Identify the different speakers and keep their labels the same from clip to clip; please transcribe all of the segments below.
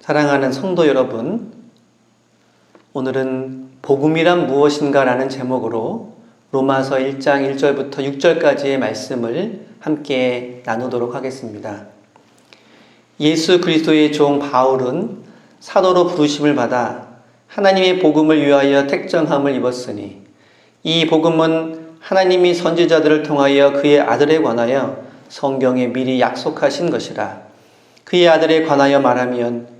Speaker 1: 사랑하는 성도 여러분, 오늘은 복음이란 무엇인가라는 제목으로 로마서 1장 1절부터 6절까지의 말씀을 함께 나누도록 하겠습니다. 예수 그리스도의 종 바울은 사도로 부르심을 받아 하나님의 복음을 위하여 택정함을 입었으니 이 복음은 하나님이 선지자들을 통하여 그의 아들에 관하여 성경에 미리 약속하신 것이라. 그의 아들에 관하여 말하면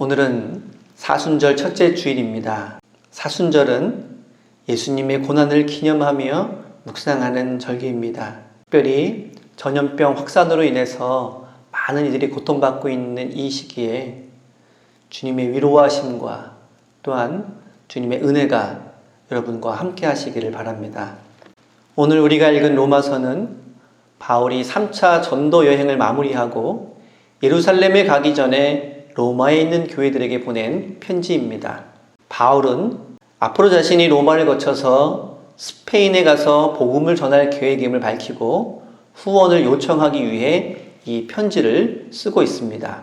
Speaker 1: 오늘은 사순절 첫째 주일입니다. 사순절은 예수님의 고난을 기념하며 묵상하는 절기입니다. 특별히 전염병 확산으로 인해서 많은 이들이 고통받고 있는 이 시기에 주님의 위로하심과 또한 주님의 은혜가 여러분과 함께 하시기를 바랍니다. 오늘 우리가 읽은 로마서는 바울이 3차 전도 여행을 마무리하고 예루살렘에 가기 전에 로마에 있는 교회들에게 보낸 편지입니다. 바울은 앞으로 자신이 로마를 거쳐서 스페인에 가서 복음을 전할 계획임을 밝히고 후원을 요청하기 위해 이 편지를 쓰고 있습니다.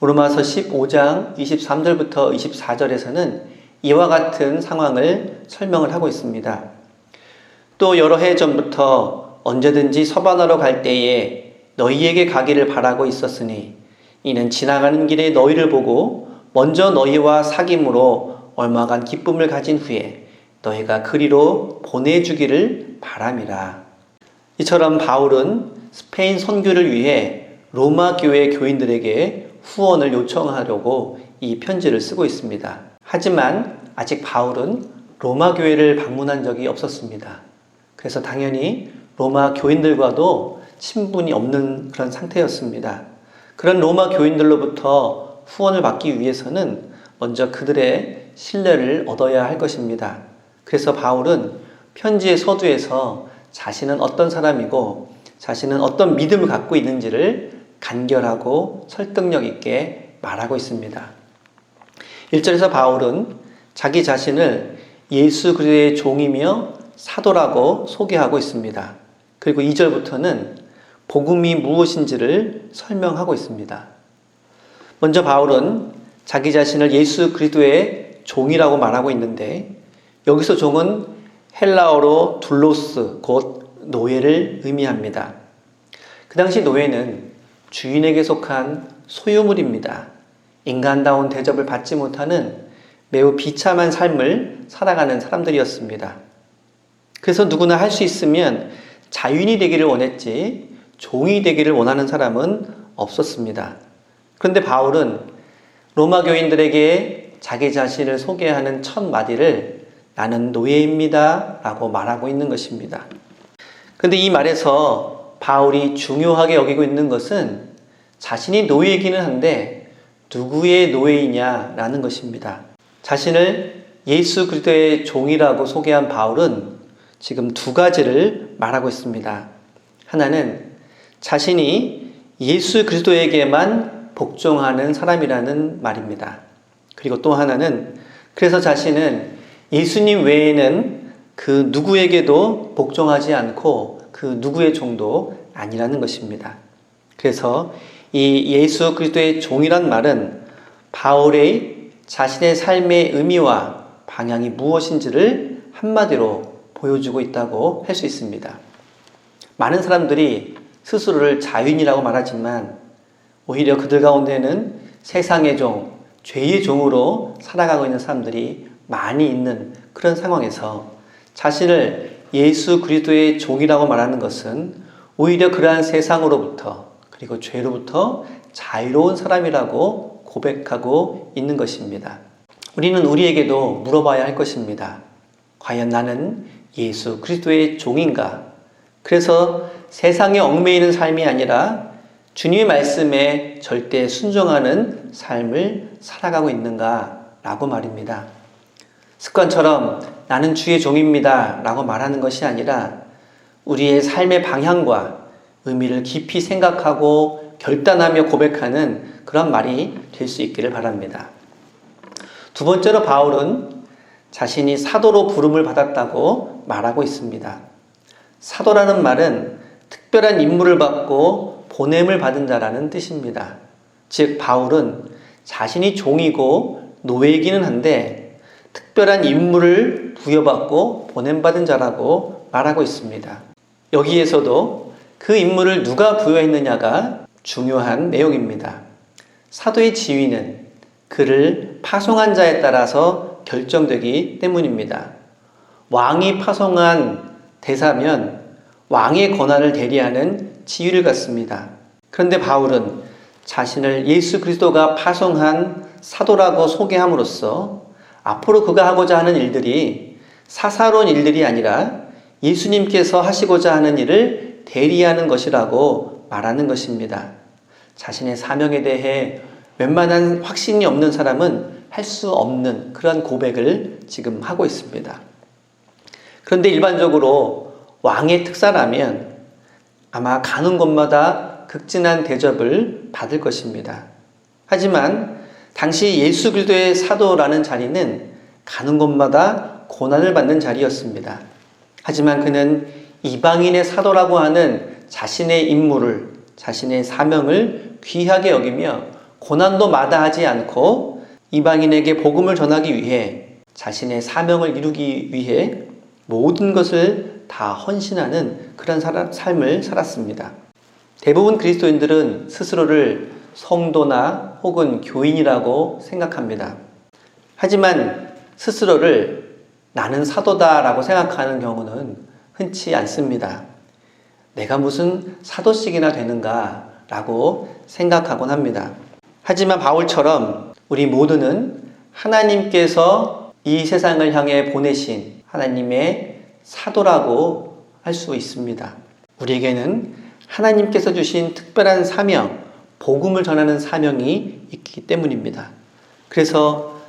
Speaker 1: 로마서 15장 23절부터 24절에서는 이와 같은 상황을 설명을 하고 있습니다. 또 여러 해 전부터 언제든지 서반하러 갈 때에 너희에게 가기를 바라고 있었으니 이는 지나가는 길에 너희를 보고 먼저 너희와 사귐으로 얼마간 기쁨을 가진 후에 너희가 그리로 보내주기를 바람이라. 이처럼 바울은 스페인 선교를 위해 로마 교회 교인들에게 후원을 요청하려고 이 편지를 쓰고 있습니다. 하지만 아직 바울은 로마 교회를 방문한 적이 없었습니다. 그래서 당연히 로마 교인들과도 친분이 없는 그런 상태였습니다. 그런 로마 교인들로부터 후원을 받기 위해서는 먼저 그들의 신뢰를 얻어야 할 것입니다. 그래서 바울은 편지의 서두에서 자신은 어떤 사람이고 자신은 어떤 믿음을 갖고 있는지를 간결하고 설득력 있게 말하고 있습니다. 1절에서 바울은 자기 자신을 예수 그리스도의 종이며 사도라고 소개하고 있습니다. 그리고 2절부터는 복음이 무엇인지를 설명하고 있습니다. 먼저 바울은 자기 자신을 예수 그리스도의 종이라고 말하고 있는데 여기서 종은 헬라어로 둘로스 곧 노예를 의미합니다. 그 당시 노예는 주인에게 속한 소유물입니다. 인간다운 대접을 받지 못하는 매우 비참한 삶을 살아가는 사람들이었습니다. 그래서 누구나 할 수 있으면 자유인이 되기를 원했지 종이 되기를 원하는 사람은 없었습니다. 그런데 바울은 로마 교인들에게 자기 자신을 소개하는 첫 마디를 나는 노예입니다. 라고 말하고 있는 것입니다. 근데 이 말에서 바울이 중요하게 여기고 있는 것은 자신이 노예이기는 한데 누구의 노예이냐라는 것입니다. 자신을 예수 그리스도의 종이라고 소개한 바울은 지금 두 가지를 말하고 있습니다. 하나는 자신이 예수 그리스도에게만 복종하는 사람이라는 말입니다. 그리고 또 하나는 그래서 자신은 예수님 외에는 그 누구에게도 복종하지 않고 그 누구의 종도 아니라는 것입니다. 그래서 이 예수 그리스도의 종이란 말은 바울의 자신의 삶의 의미와 방향이 무엇인지를 한마디로 보여주고 있다고 할 수 있습니다. 많은 사람들이 스스로를 자유인이라고 말하지만 오히려 그들 가운데는 세상의 종, 죄의 종으로 살아가고 있는 사람들이 많이 있는 그런 상황에서 자신을 예수 그리스도의 종이라고 말하는 것은 오히려 그러한 세상으로부터 그리고 죄로부터 자유로운 사람이라고 고백하고 있는 것입니다. 우리는 우리에게도 물어봐야 할 것입니다. 과연 나는 예수 그리스도의 종인가? 그래서 세상에 얽매이는 삶이 아니라 주님의 말씀에 절대 순종하는 삶을 살아가고 있는가라고 말입니다. 습관처럼 나는 주의 종입니다 라고 말하는 것이 아니라 우리의 삶의 방향과 의미를 깊이 생각하고 결단하며 고백하는 그런 말이 될 수 있기를 바랍니다. 두 번째로 바울은 자신이 사도로 부름을 받았다고 말하고 있습니다. 사도라는 말은 특별한 임무를 받고 보냄을 받은 자라는 뜻입니다. 즉, 바울은 자신이 종이고 노예이기는 한데 특별한 임무를 부여받고 보냄받은 자라고 말하고 있습니다. 여기에서도 그 임무를 누가 부여했느냐가 중요한 내용입니다. 사도의 지위는 그를 파송한 자에 따라서 결정되기 때문입니다. 왕이 파송한 대사면 왕의 권한을 대리하는 지위를 갖습니다. 그런데 바울은 자신을 예수 그리스도가 파송한 사도라고 소개함으로써 앞으로 그가 하고자 하는 일들이 사사로운 일들이 아니라 예수님께서 하시고자 하는 일을 대리하는 것이라고 말하는 것입니다. 자신의 사명에 대해 웬만한 확신이 없는 사람은 할 수 없는 그런 고백을 지금 하고 있습니다. 그런데 일반적으로 왕의 특사라면 아마 가는 곳마다 극진한 대접을 받을 것입니다. 하지만 당시 예수 그리스도의 사도라는 자리는 가는 곳마다 고난을 받는 자리였습니다. 하지만 그는 이방인의 사도라고 하는 자신의 임무를 자신의 사명을 귀하게 여기며 고난도 마다하지 않고 이방인에게 복음을 전하기 위해 자신의 사명을 이루기 위해 모든 것을 다 헌신하는 그런 삶을 살았습니다. 대부분 그리스도인들은 스스로를 성도나 혹은 교인이라고 생각합니다. 하지만 스스로를 나는 사도다라고 생각하는 경우는 흔치 않습니다. 내가 무슨 사도씩이나 되는가 라고 생각하곤 합니다. 하지만 바울처럼 우리 모두는 하나님께서 이 세상을 향해 보내신 하나님의 사도라고 할 수 있습니다. 우리에게는 하나님께서 주신 특별한 사명, 복음을 전하는 사명이 있기 때문입니다. 그래서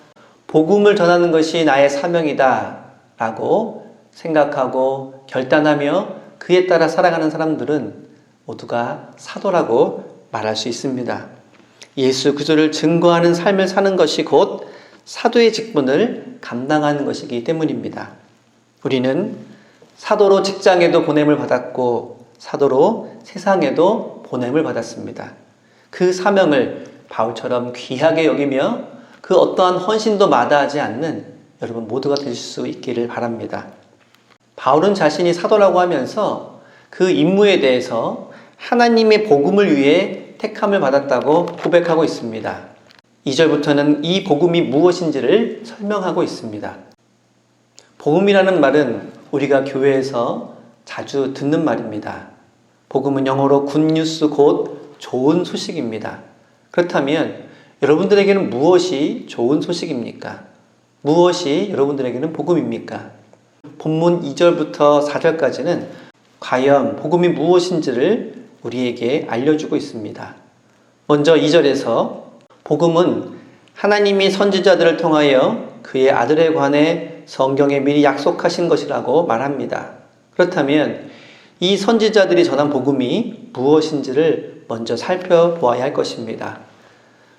Speaker 1: 복음을 전하는 것이 나의 사명이다 라고 생각하고 결단하며 그에 따라 살아가는 사람들은 모두가 사도라고 말할 수 있습니다. 예수 그리스도를 증거하는 삶을 사는 것이 곧 사도의 직분을 감당하는 것이기 때문입니다. 우리는 사도로 직장에도 보냄을 받았고 사도로 세상에도 보냄을 받았습니다. 그 사명을 바울처럼 귀하게 여기며 그 어떠한 헌신도 마다하지 않는 여러분 모두가 될수 있기를 바랍니다. 바울은 자신이 사도라고 하면서 그 임무에 대해서 하나님의 복음을 위해 택함을 받았다고 고백하고 있습니다. 2절부터는 이 복음이 무엇인지를 설명하고 있습니다. 복음이라는 말은 우리가 교회에서 자주 듣는 말입니다. 복음은 영어로 굿뉴스 곧 좋은 소식입니다. 그렇다면 여러분들에게는 무엇이 좋은 소식입니까? 무엇이 여러분들에게는 복음입니까? 본문 2절부터 4절까지는 과연 복음이 무엇인지를 우리에게 알려주고 있습니다. 먼저 2절에서 복음은 하나님이 선지자들을 통하여 그의 아들에 관해 성경에 미리 약속하신 것이라고 말합니다. 그렇다면 이 선지자들이 전한 복음이 무엇인지를 먼저 살펴보아야 할 것입니다.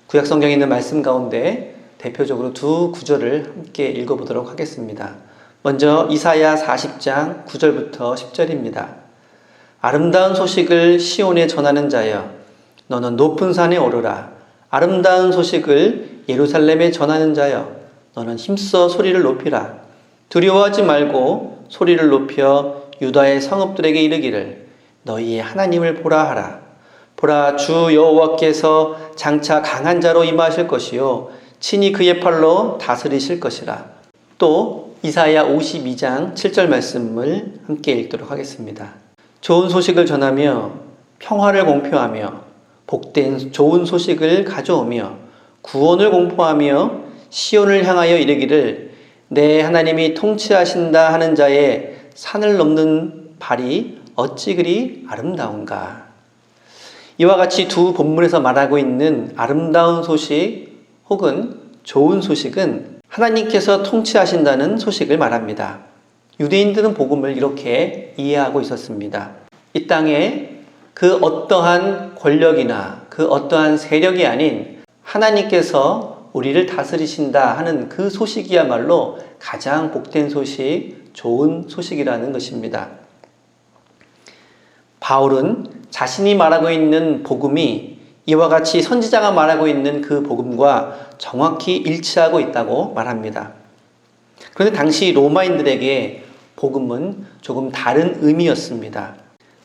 Speaker 1: 구약 성경에 있는 말씀 가운데 대표적으로 두 구절을 함께 읽어보도록 하겠습니다. 먼저 이사야 40장 9절부터 10절입니다. 아름다운 소식을 시온에 전하는 자여 너는 높은 산에 오르라 아름다운 소식을 예루살렘에 전하는 자여 너는 힘써 소리를 높이라 두려워하지 말고 소리를 높여 유다의 성읍들에게 이르기를 너희의 하나님을 보라 하라 보라 주 여호와께서 장차 강한 자로 임하실 것이요 친히 그의 팔로 다스리실 것이라 또 이사야 52장 7절 말씀을 함께 읽도록 하겠습니다. 좋은 소식을 전하며 평화를 공표하며 복된 좋은 소식을 가져오며 구원을 공포하며 시온을 향하여 이르기를 내 하나님이 통치하신다 하는 자의 산을 넘는 발이 어찌 그리 아름다운가. 이와 같이 두 본문에서 말하고 있는 아름다운 소식 혹은 좋은 소식은 하나님께서 통치하신다는 소식을 말합니다. 유대인들은 복음을 이렇게 이해하고 있었습니다. 이 땅에 그 어떠한 권력이나 그 어떠한 세력이 아닌 하나님께서 우리를 다스리신다 하는 그 소식이야말로 가장 복된 소식, 좋은 소식이라는 것입니다. 바울은 자신이 말하고 있는 복음이 이와 같이 선지자가 말하고 있는 그 복음과 정확히 일치하고 있다고 말합니다. 그런데 당시 로마인들에게 복음은 조금 다른 의미였습니다.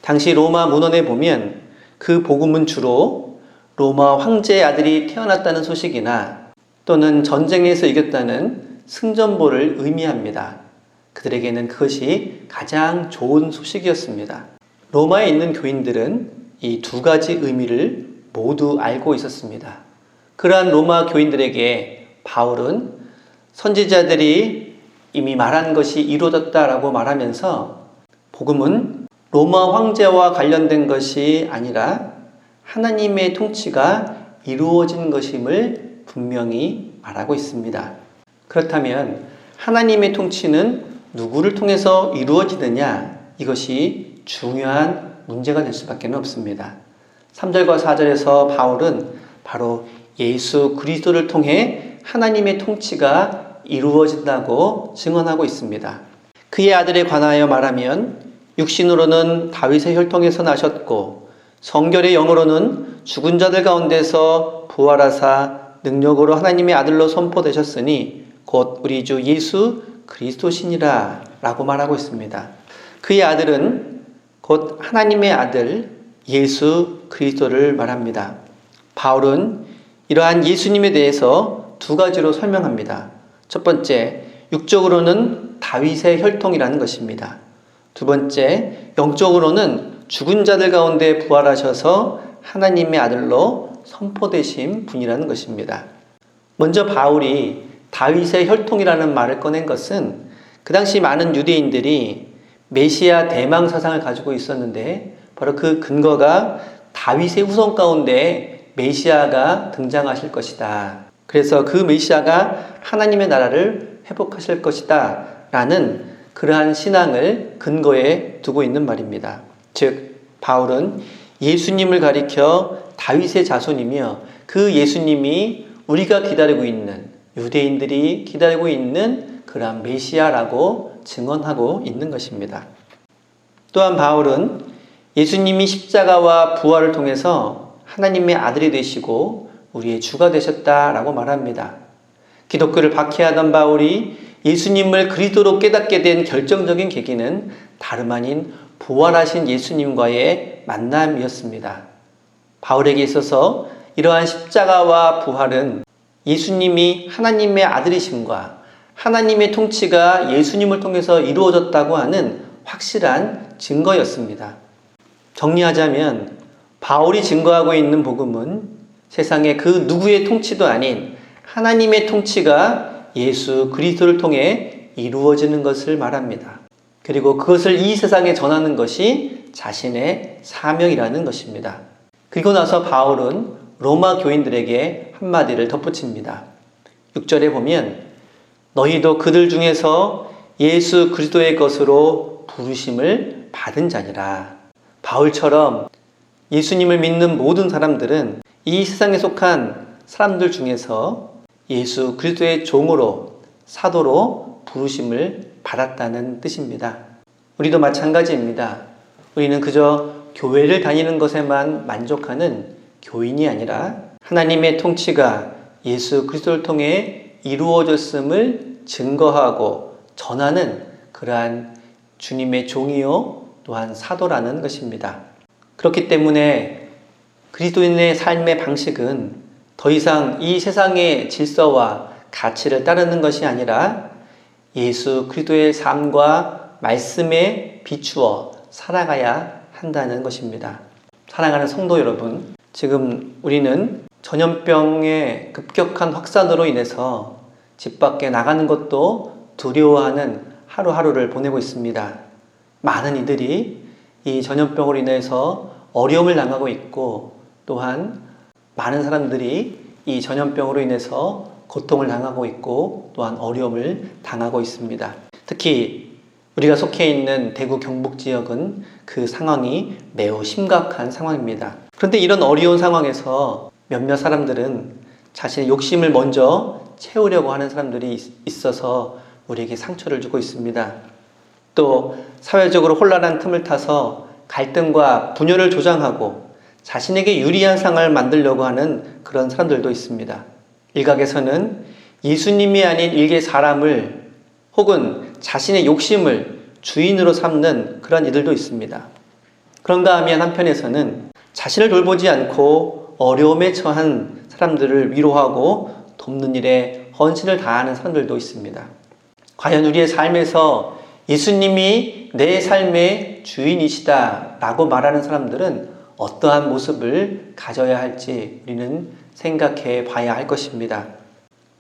Speaker 1: 당시 로마 문헌에 보면 그 복음은 주로 로마 황제의 아들이 태어났다는 소식이나 또는 전쟁에서 이겼다는 승전보를 의미합니다. 그들에게는 그것이 가장 좋은 소식이었습니다. 로마에 있는 교인들은 이 두 가지 의미를 모두 알고 있었습니다. 그러한 로마 교인들에게 바울은 선지자들이 이미 말한 것이 이루어졌다라고 말하면서 복음은 로마 황제와 관련된 것이 아니라 하나님의 통치가 이루어진 것임을 분명히 말하고 있습니다. 그렇다면 하나님의 통치는 누구를 통해서 이루어지느냐 이것이 중요한 문제가 될 수밖에 없습니다. 3절과 4절에서 바울은 바로 예수 그리스도를 통해 하나님의 통치가 이루어진다고 증언하고 있습니다. 그의 아들에 관하여 말하면 육신으로는 다윗의 혈통에서 나셨고 성결의 영으로는 죽은 자들 가운데서 부활하사 능력으로 하나님의 아들로 선포되셨으니 곧 우리 주 예수 그리스도시니라 라고 말하고 있습니다. 그의 아들은 곧 하나님의 아들 예수 그리스도를 말합니다. 바울은 이러한 예수님에 대해서 두 가지로 설명합니다. 첫 번째, 육적으로는 다윗의 혈통이라는 것입니다. 두 번째, 영적으로는 죽은 자들 가운데 부활하셔서 하나님의 아들로 선포되신 분이라는 것입니다. 먼저 바울이 다윗의 혈통이라는 말을 꺼낸 것은 그 당시 많은 유대인들이 메시아 대망 사상을 가지고 있었는데 바로 그 근거가 다윗의 후손 가운데 메시아가 등장하실 것이다. 그래서 그 메시아가 하나님의 나라를 회복하실 것이다. 라는 그러한 신앙을 근거에 두고 있는 말입니다. 즉, 바울은 예수님을 가리켜 다윗의 자손이며 그 예수님이 우리가 기다리고 있는 유대인들이 기다리고 있는 그러한 메시아라고 증언하고 있는 것입니다. 또한 바울은 예수님이 십자가와 부활을 통해서 하나님의 아들이 되시고 우리의 주가 되셨다라고 말합니다. 기독교를 박해하던 바울이 예수님을 그리스도로 깨닫게 된 결정적인 계기는 다름 아닌 부활하신 예수님과의 만남이었습니다. 바울에게 있어서 이러한 십자가와 부활은 예수님이 하나님의 아들이심과 하나님의 통치가 예수님을 통해서 이루어졌다고 하는 확실한 증거였습니다. 정리하자면 바울이 증거하고 있는 복음은 세상의 그 누구의 통치도 아닌 하나님의 통치가 예수 그리스도를 통해 이루어지는 것을 말합니다. 그리고 그것을 이 세상에 전하는 것이 자신의 사명이라는 것입니다. 그리고 나서 바울은 로마 교인들에게 한마디를 덧붙입니다. 6절에 보면 너희도 그들 중에서 예수 그리스도의 것으로 부르심을 받은 자니라. 바울처럼 예수님을 믿는 모든 사람들은 이 세상에 속한 사람들 중에서 예수 그리스도의 종으로 사도로 부르심을 받았다는 뜻입니다. 우리도 마찬가지입니다. 우리는 그저 교회를 다니는 것에만 만족하는 교인이 아니라 하나님의 통치가 예수 그리스도를 통해 이루어졌음을 증거하고 전하는 그러한 주님의 종이요 또한 사도라는 것입니다. 그렇기 때문에 그리스도인의 삶의 방식은 더 이상 이 세상의 질서와 가치를 따르는 것이 아니라 예수 그리스도의 삶과 말씀에 비추어 살아가야 한다는 것입니다. 사랑하는 성도 여러분, 지금 우리는 전염병의 급격한 확산으로 인해서 집 밖에 나가는 것도 두려워하는 하루하루를 보내고 있습니다. 많은 이들이 이 전염병으로 인해서 어려움을 당하고 있고 또한 많은 사람들이 이 전염병으로 인해서 고통을 당하고 있고 또한 어려움을 당하고 있습니다. 특히 우리가 속해 있는 대구 경북 지역은 그 상황이 매우 심각한 상황입니다. 그런데 이런 어려운 상황에서 몇몇 사람들은 자신의 욕심을 먼저 채우려고 하는 사람들이 있- 있어서 우리에게 상처를 주고 있습니다. 또 사회적으로 혼란한 틈을 타서 갈등과 분열을 조장하고 자신에게 유리한 상을 만들려고 하는 그런 사람들도 있습니다. 일각에서는 예수님이 아닌 일개 사람을 혹은 자신의 욕심을 주인으로 삼는 그런 이들도 있습니다. 그런가 하면 한편에서는 자신을 돌보지 않고 어려움에 처한 사람들을 위로하고 돕는 일에 헌신을 다하는 사람들도 있습니다. 과연 우리의 삶에서 예수님이 내 삶의 주인이시다 라고 말하는 사람들은 어떠한 모습을 가져야 할지 우리는 생각해 봐야 할 것입니다.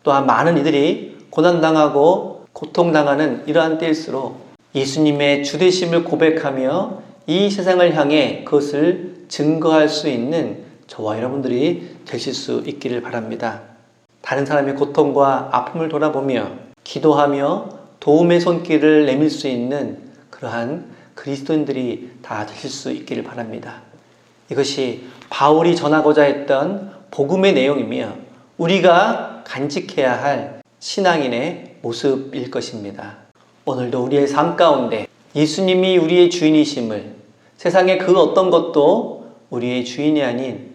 Speaker 1: 또한 많은 이들이 고난당하고 고통당하는 이러한 때일수록 예수님의 주되심을 고백하며 이 세상을 향해 그것을 증거할 수 있는 저와 여러분들이 되실 수 있기를 바랍니다. 다른 사람의 고통과 아픔을 돌아보며 기도하며 도움의 손길을 내밀 수 있는 그러한 그리스도인들이 다 되실 수 있기를 바랍니다. 이것이 바울이 전하고자 했던 복음의 내용이며 우리가 간직해야 할 신앙인의 모습일 것입니다. 오늘도 우리의 삶 가운데 예수님이 우리의 주인이심을 세상의 그 어떤 것도 우리의 주인이 아닌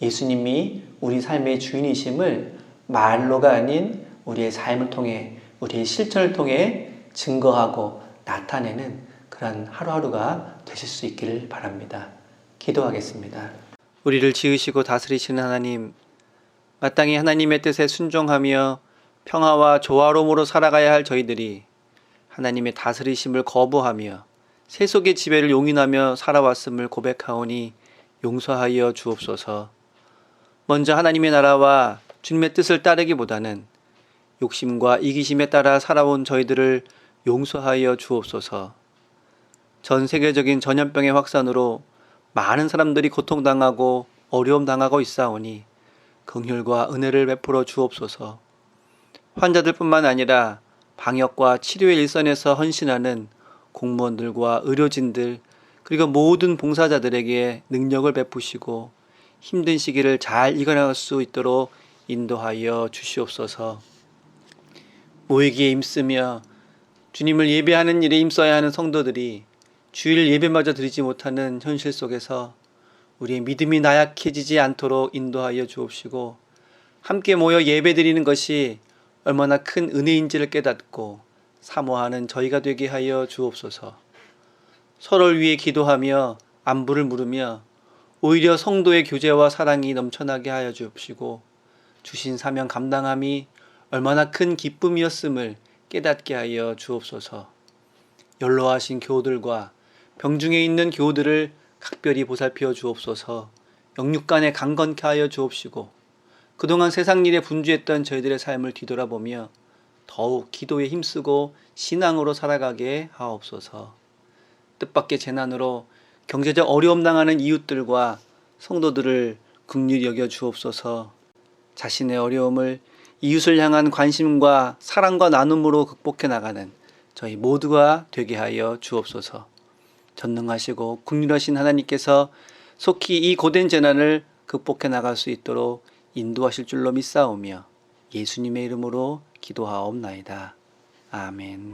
Speaker 1: 예수님이 우리 삶의 주인이심을 말로가 아닌 우리의 삶을 통해 우리의 실천을 통해 증거하고 나타내는 그런 하루하루가 되실 수 있기를 바랍니다. 기도하겠습니다. 우리를 지으시고 다스리시는 하나님, 마땅히 하나님의 뜻에 순종하며 평화와 조화로움으로 살아가야 할 저희들이 하나님의 다스리심을 거부하며 세속의 지배를 용인하며 살아왔음을 고백하오니 용서하여 주옵소서. 먼저 하나님의 나라와 주님의 뜻을 따르기보다는 욕심과 이기심에 따라 살아온 저희들을 용서하여 주옵소서. 전 세계적인 전염병의 확산으로 많은 사람들이 고통당하고 어려움 당하고 있사오니 긍휼과 은혜를 베풀어 주옵소서. 환자들뿐만 아니라 방역과 치료의 일선에서 헌신하는 공무원들과 의료진들 그리고 모든 봉사자들에게 능력을 베푸시고 힘든 시기를 잘 이겨나갈 수 있도록 인도하여 주시옵소서. 모이기에 힘쓰며 주님을 예배하는 일에 힘써야 하는 성도들이 주일 예배마저 드리지 못하는 현실 속에서 우리의 믿음이 나약해지지 않도록 인도하여 주옵시고 함께 모여 예배 드리는 것이 얼마나 큰 은혜인지를 깨닫고 사모하는 저희가 되게 하여 주옵소서. 서로를 위해 기도하며 안부를 물으며 오히려 성도의 교제와 사랑이 넘쳐나게 하여 주옵시고 주신 사명 감당함이 얼마나 큰 기쁨이었음을 깨닫게 하여 주옵소서. 연로하신 교우들과 병중에 있는 교우들을 각별히 보살피어 주옵소서. 영육간에 강건케 하여 주옵시고 그동안 세상 일에 분주했던 저희들의 삶을 뒤돌아보며 더욱 기도에 힘쓰고 신앙으로 살아가게 하옵소서. 뜻밖의 재난으로 경제적 어려움 당하는 이웃들과 성도들을 긍휼히 여겨 주옵소서. 자신의 어려움을 이웃을 향한 관심과 사랑과 나눔으로 극복해 나가는 저희 모두가 되게 하여 주옵소서. 전능하시고 국률하신 하나님께서 속히 이 고된 재난을 극복해 나갈 수 있도록 인도하실 줄로 믿사오며 예수님의 이름으로 기도하옵나이다. 아멘.